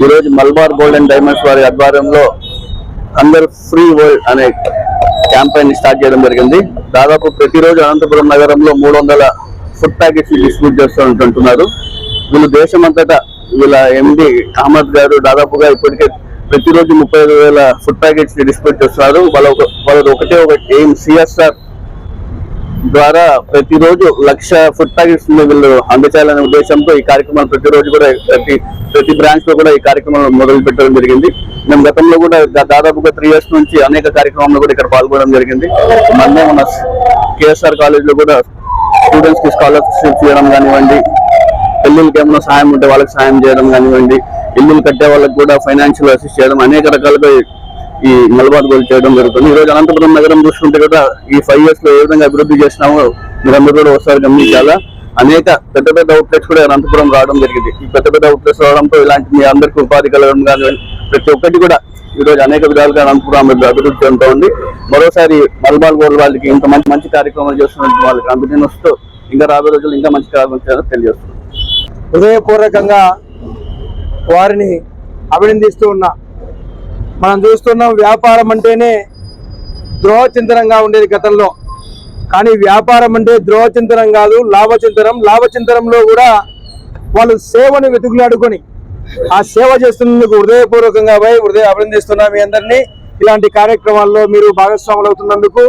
ఈరోజు Malabar gold and diamonds వారి ఆధ్వర్యంలో అందరు ఫ్రీ వరల్డ్ అనే క్యాంపెయిన్ స్టార్ట్ చేయడం జరిగింది. దాదాపు ప్రతిరోజు అనంతపురం నగరంలో మూడు వందల ఫుడ్ ప్యాకెట్స్ డిస్ట్రిబ్యూట్ చేస్తూ ఉంటున్నారు వీళ్ళు దేశమంతటా వీళ్ళ ఎండి అహ్మద్ గారు దాదాపుగా ఇప్పటికే ప్రతిరోజు ముప్పై ఐదు వేల ఫుడ్ ప్యాకెట్స్ డిస్ట్రిబ్యూట్ చేస్తున్నారు. వాళ్ళ ఒక- వాళ్ళది ఒకటే ఒక ఎయిమ్ సిఎస్ఆర్ ద్వారా ప్రతిరోజు లక్ష ఫుడ్ ప్యాకెట్స్ వీళ్ళు అందచేయాలనే ఉద్దేశంతో ఈ కార్యక్రమాలు ప్రతిరోజు కూడా ప్రతి ప్రతి బ్రాంచ్లో కూడా ఈ కార్యక్రమాలు మొదలు పెట్టడం జరిగింది. మేము గతంలో కూడా దాదాపుగా త్రీ ఇయర్స్ నుంచి అనేక కార్యక్రమాల్లో కూడా ఇక్కడ పాల్గొనడం జరిగింది. మొన్నే మన కేఎస్ఆర్ కాలేజ్లో కూడా స్టూడెంట్స్కి స్కాలర్షిప్ చేయడం కానివ్వండి పెళ్ళిళ్ళకి ఏమైనా సాయం ఉంటే వాళ్ళకి సాయం చేయడం కానివ్వండి ఇల్లులు కట్టే వాళ్ళకి కూడా ఫైనాన్షియల్ అసిస్ట్ చేయడం అనేక రకాలుగా ఈ మలబాద్ గోల్ చేయడం జరుగుతుంది. ఈ రోజు అనంతపురం నగరం చూసుకుంటే కూడా ఈ ఫైవ్ ఇయర్స్లో ఏ విధంగా అభివృద్ధి చేసినామో మీరందరూ కూడా ఒకసారి గమనించాలా? అనేక పెద్ద పెద్ద అవుట్లెట్స్ కూడా అనంతపురం రావడం జరిగింది. ఈ పెద్ద పెద్ద అవుట్లెట్స్ రావడంతో ఇలాంటి మీ అందరికీ ఉపాధి కలగడం కానీ ప్రతి ఒక్కటి కూడా ఈ రోజు అనేక విధాలుగా అనంతపురం అభివృద్ధి అభివృద్ధి చెందుతూ ఉంది. మరోసారి మలబార్ గోల్ వాళ్ళకి ఇంత మంచి మంచి కార్యక్రమాలు చేస్తున్న వాళ్ళకి అందుకని వస్తూ ఇంకా రాబోయే రోజులు ఇంకా మంచి కార్యక్రమం చేయాలని తెలియజేస్తున్నాం హృదయపూర్వకంగా వారిని అభినందిస్తూ ఉన్నా. మనం చూస్తున్నాం వ్యాపారం అంటేనే ద్రోహచింతనంగా ఉండేది గతంలో. కానీ వ్యాపారం అంటే ద్రోహచింతనం కాదు లాభచింతనం. లాభచింతనంలో కూడా వాళ్ళు సేవను వెతుకులాడుకొని ఆ సేవ చేస్తున్నందుకు హృదయపూర్వకంగా పోయి హృదయ అభినందిస్తున్నా మీ అందరినీ. ఇలాంటి కార్యక్రమాల్లో మీరు భాగస్వాములు అవుతున్నందుకు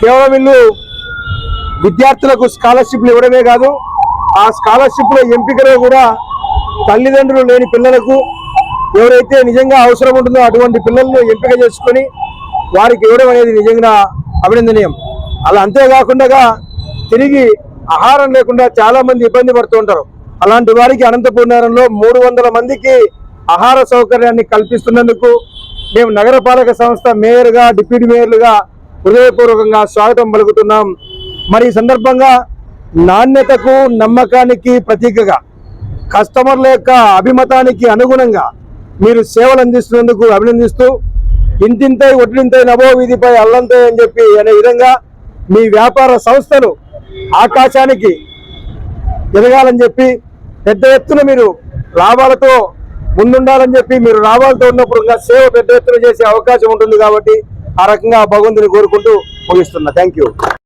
కేవలం వీళ్ళు విద్యార్థులకు స్కాలర్షిప్లు ఇవ్వడమే కాదు ఆ స్కాలర్షిప్ల ఎంపికలో కూడా తల్లిదండ్రులు లేని పిల్లలకు ఎవరైతే నిజంగా అవసరం ఉంటుందో అటువంటి పిల్లలను ఎంపిక చేసుకొని వారికి ఇవ్వడం అనేది నిజంగా అభినందనీయం. అలా అంతేకాకుండా తిరిగి ఆహారం లేకుండా చాలా మంది ఇబ్బంది పడుతూ ఉంటారు. అలాంటి వారికి అనంతపురం మూడు వందల మందికి ఆహార సౌకర్యాన్ని కల్పిస్తున్నందుకు మేము నగరపాలక సంస్థ మేయర్గా డిప్యూటీ మేయర్లుగా హృదయపూర్వకంగా స్వాగతం పలుకుతున్నాం. మరి ఈ సందర్భంగా నాణ్యతకు నమ్మకానికి ప్రతీకగా కస్టమర్ల యొక్క అభిమతానికి అనుగుణంగా మీరు సేవలు అందిస్తున్నందుకు అభినందిస్తూ ఇంతింతై ఒట్లింతై నభో వీధిపై అల్లంతై అని చెప్పి అనే విధంగా మీ వ్యాపార సంస్థలు ఆకాశానికి ఎదగాలని చెప్పి పెద్ద ఎత్తున మీరు లాభాలతో ముందుండాలని చెప్పి మీరు లాభాలతో ఉన్నప్పుడు ఇంకా సేవ పెద్ద ఎత్తున చేసే అవకాశం ఉంటుంది కాబట్టి ఆ రకంగా భగవంతుని కోరుకుంటూ ముగిస్తున్నా. Thank you